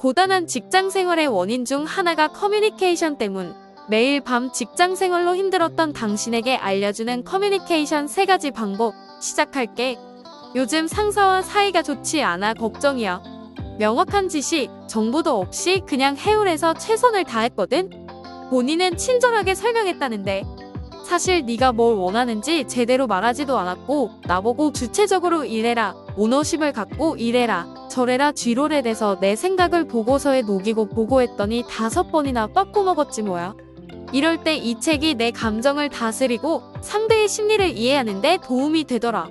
고단한 직장 생활의 원인 중 하나가 커뮤니케이션 때문. 매일 밤 직장 생활로 힘들었던 당신에게 알려주는 커뮤니케이션 세 가지 방법 시작할게. 요즘 상사와 사이가 좋지 않아 걱정이야. 명확한 지시, 정보도 없이 그냥 해울에서 최선을 다했거든. 본인은 친절하게 설명했다는데 사실 네가 뭘 원하는지 제대로 말하지도 않았고 나보고 주체적으로 일해라, 오너십을 갖고 일해라, 저래라 쥐롤에 대서 내 생각을 보고서에 녹이고 보고했더니 다섯 번이나 빠꾸 먹었지 뭐야. 이럴 때 이 책이 내 감정을 다스리고 상대의 심리를 이해하는데 도움이 되더라.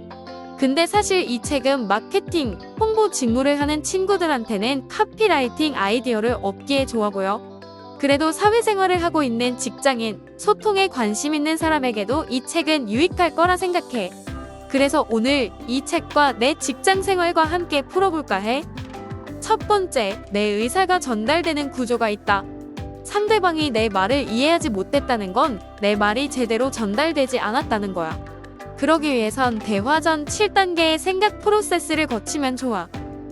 근데 사실 이 책은 마케팅, 홍보 직무를 하는 친구들한테는 카피라이팅 아이디어를 얻기에 좋아 보여. 그래도 사회생활을 하고 있는 직장인, 소통에 관심 있는 사람에게도 이 책은 유익할 거라 생각해. 그래서 오늘 이 책과 내 직장 생활과 함께 풀어볼까 해. 첫 번째, 내 의사가 전달되는 구조가 있다. 상대방이 내 말을 이해하지 못했다는 건 내 말이 제대로 전달되지 않았다는 거야. 그러기 위해선 대화 전 7단계의 생각 프로세스를 거치면 좋아.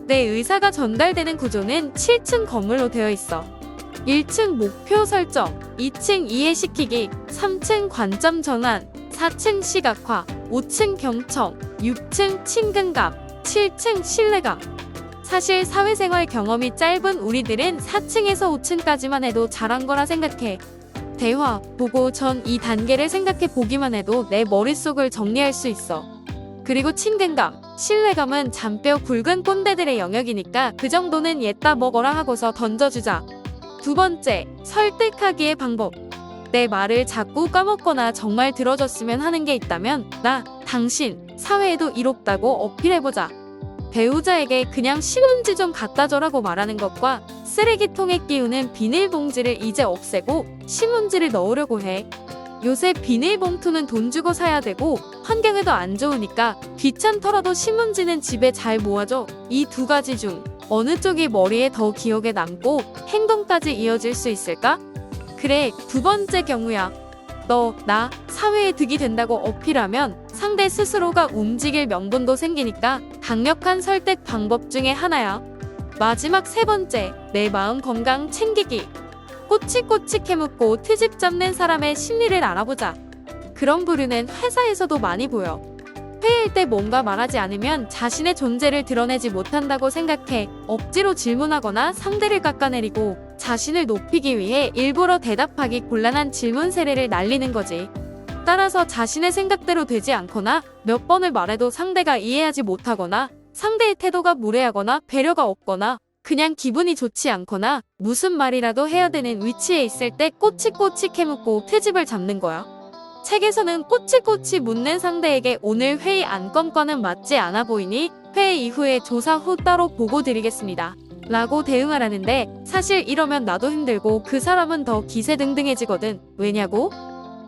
내 의사가 전달되는 구조는 7층 건물로 되어 있어. 1층 목표 설정, 2층 이해시키기, 3층 관점 전환, 4층 시각화, 5층 경청, 6층 친근감, 7층 신뢰감. 사실 사회생활 경험이 짧은 우리들은 4층에서 5층까지만 해도 잘한 거라 생각해. 대화, 보고 전 이 단계를 생각해 보기만 해도 내 머릿속을 정리할 수 있어. 그리고 친근감, 신뢰감은 잔뼈 굵은 꼰대들의 영역이니까 그 정도는 옛다 먹어라 하고서 던져주자. 두 번째, 설득하기의 방법. 내 말을 자꾸 까먹거나 정말 들어줬으면 하는 게 있다면 나, 당신, 사회에도 이롭다고 어필해보자. 배우자에게 그냥 신문지 좀 갖다 줘라고 말하는 것과 쓰레기통에 끼우는 비닐봉지를 이제 없애고 신문지를 넣으려고 해. 요새 비닐봉투는 돈 주고 사야 되고 환경에도 안 좋으니까 귀찮더라도 신문지는 집에 잘 모아줘. 이 두 가지 중 어느 쪽이 머리에 더 기억에 남고 행동까지 이어질 수 있을까? 그래, 두 번째 경우야. 너, 나, 사회에 득이 된다고 어필하면 상대 스스로가 움직일 명분도 생기니까 강력한 설득 방법 중에 하나야. 마지막 세 번째, 내 마음 건강 챙기기. 꼬치꼬치 캐묻고 트집 잡는 사람의 심리를 알아보자. 그런 부류는 회사에서도 많이 보여. 회의할 때 뭔가 말하지 않으면 자신의 존재를 드러내지 못한다고 생각해 억지로 질문하거나 상대를 깎아내리고 자신을 높이기 위해 일부러 대답하기 곤란한 질문 세례를 날리는 거지. 따라서 자신의 생각대로 되지 않거나 몇 번을 말해도 상대가 이해하지 못하거나 상대의 태도가 무례하거나 배려가 없거나 그냥 기분이 좋지 않거나 무슨 말이라도 해야 되는 위치에 있을 때 꼬치꼬치 캐묻고 트집을 잡는 거야. 책에서는 꼬치꼬치 묻는 상대에게 오늘 회의 안건과는 맞지 않아 보이니 회의 이후에 조사 후 따로 보고 드리겠습니다. 라고 대응하라는데 사실 이러면 나도 힘들고 그 사람은 더 기세등등해지거든. 왜냐고?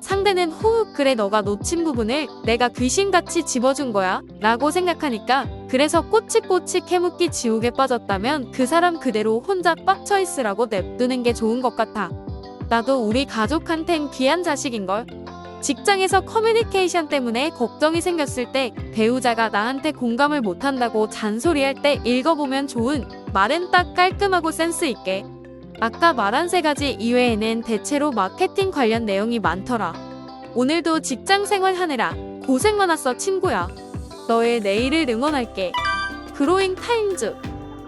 상대는 호흡 그래 너가 놓친 부분을 내가 귀신같이 집어준 거야 라고 생각하니까 그래서 꼬치꼬치 캐묻기 지옥에 빠졌다면 그 사람 그대로 혼자 빡쳐 있으라고 냅두는 게 좋은 것 같아. 나도 우리 가족한텐 귀한 자식인걸. 직장에서 커뮤니케이션 때문에 걱정이 생겼을 때 배우자가 나한테 공감을 못한다고 잔소리할 때 읽어보면 좋은 말은 딱 깔끔하고 센스 있게. 아까 말한 세 가지 이외에는 대체로 마케팅 관련 내용이 많더라. 오늘도 직장 생활 하느라 고생 많았어 친구야. 너의 내일을 응원할게. 그로잉 타임즈